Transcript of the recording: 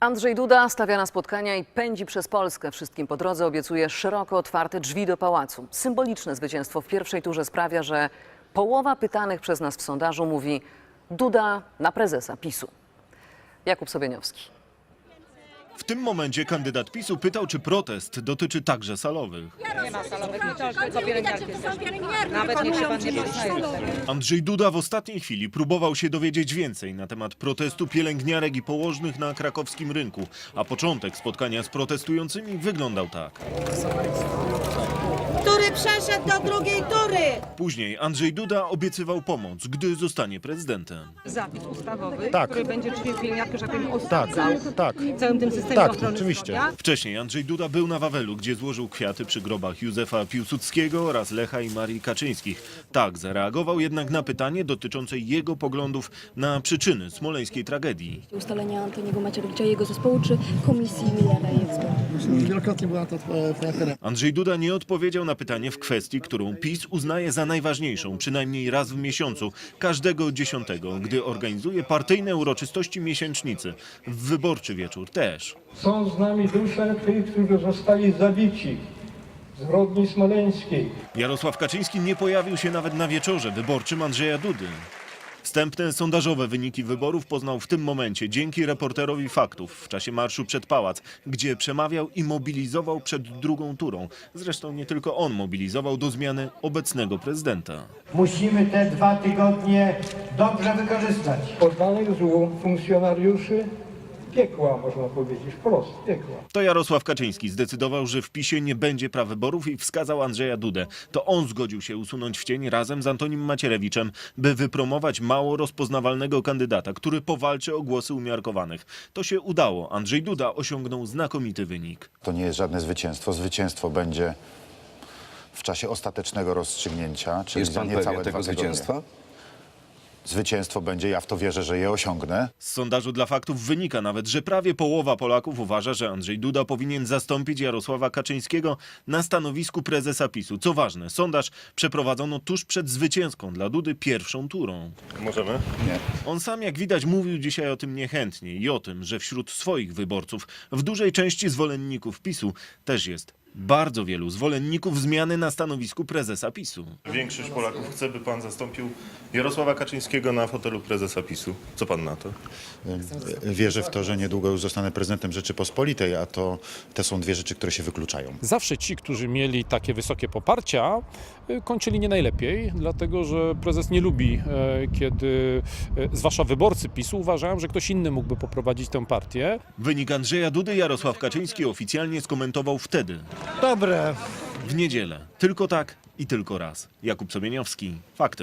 Andrzej Duda stawia na spotkania i pędzi przez Polskę. Wszystkim po drodze obiecuje szeroko otwarte drzwi do pałacu. Symboliczne zwycięstwo w pierwszej turze sprawia, że połowa pytanych przez nas w sondażu mówi Duda na prezesa PiSu. Jakub Sobieniowski. W tym momencie kandydat PiSu pytał, czy protest dotyczy także salowych. Nie ma salowych, nie tylko pielęgniarki. Nawet niech się pan nie przyznaje do tego. Andrzej Duda w ostatniej chwili próbował się dowiedzieć więcej na temat protestu pielęgniarek i położnych na krakowskim rynku, a początek spotkania z protestującymi wyglądał tak. który przeszedł do drugiej tury. Później Andrzej Duda obiecywał pomoc, gdy zostanie prezydentem. Zapis ustawowy, Tak. który będzie drzwi pielęgniarki, że tak powiem, Tak, osadzał tak. w całym tym systemie Tak, ochrony oczywiście. zdrowia. Wcześniej Andrzej Duda był na Wawelu, gdzie złożył kwiaty przy grobach Józefa Piłsudskiego oraz Lecha i Marii Kaczyńskich. Tak zareagował jednak na pytanie dotyczące jego poglądów na przyczyny smoleńskiej tragedii. ustalenia Antoniego Macierewicza i jego zespołu, czy komisji Millera i ekspertów. Wielokrotnie była to e. Andrzej Duda nie odpowiedział na pytanie w kwestii, którą PiS uznaje za najważniejszą, przynajmniej raz w miesiącu, każdego dziesiątego, gdy organizuje partyjne uroczystości miesięcznicy. W wyborczy wieczór też. Są z nami dusze tych, którzy zostali zabici w zbrodni smoleńskiej. Jarosław Kaczyński nie pojawił się nawet na wieczorze wyborczym Andrzeja Dudy. Wstępne sondażowe wyniki wyborów poznał w tym momencie dzięki reporterowi faktów w czasie marszu przed pałac, gdzie przemawiał i mobilizował przed drugą turą. Zresztą nie tylko on mobilizował do zmiany obecnego prezydenta. Musimy te dwa tygodnie dobrze wykorzystać. Poddanych złu funkcjonariuszy piekła, można powiedzieć, wprost piekła. To Jarosław Kaczyński zdecydował, że w PiSie nie będzie prawyborów i wskazał Andrzeja Dudę. To on zgodził się usunąć w cień razem z Antonim Macierewiczem, by wypromować mało rozpoznawalnego kandydata, który powalczy o głosy umiarkowanych. To się udało. Andrzej Duda osiągnął znakomity wynik. To nie jest żadne zwycięstwo. Zwycięstwo będzie w czasie ostatecznego rozstrzygnięcia, czyli Jest za pan niecałe pewien dwa tego tygodnie. zwycięstwa? Zwycięstwo będzie, ja w to wierzę, że je osiągnę. Z sondażu dla faktów wynika nawet, że prawie połowa Polaków uważa, że Andrzej Duda powinien zastąpić Jarosława Kaczyńskiego na stanowisku prezesa PiSu. Co ważne, sondaż przeprowadzono tuż przed zwycięską dla Dudy pierwszą turą. Możemy? Nie. On sam, jak widać, mówił dzisiaj o tym niechętnie i o tym, że wśród swoich wyborców, w dużej części zwolenników PiSu, też jest bardzo wielu zwolenników zmiany na stanowisku prezesa PiSu. Większość Polaków chce, by pan zastąpił Jarosława Kaczyńskiego na fotelu prezesa PiSu. Co pan na to? Wierzę w to, że niedługo już zostanę prezydentem Rzeczypospolitej, a to te są dwie rzeczy, które się wykluczają. Zawsze ci, którzy mieli takie wysokie poparcia, y, kończyli nie najlepiej, dlatego że prezes nie lubi, e, kiedy, e, zwłaszcza wyborcy PiSu, uważają, że ktoś inny mógłby poprowadzić tę partię. Wynik Andrzeja Dudy Jarosław Kaczyński oficjalnie skomentował wtedy, Dobre. w niedzielę. Tylko tak i tylko raz. Jakub Sobieniowski. Fakty.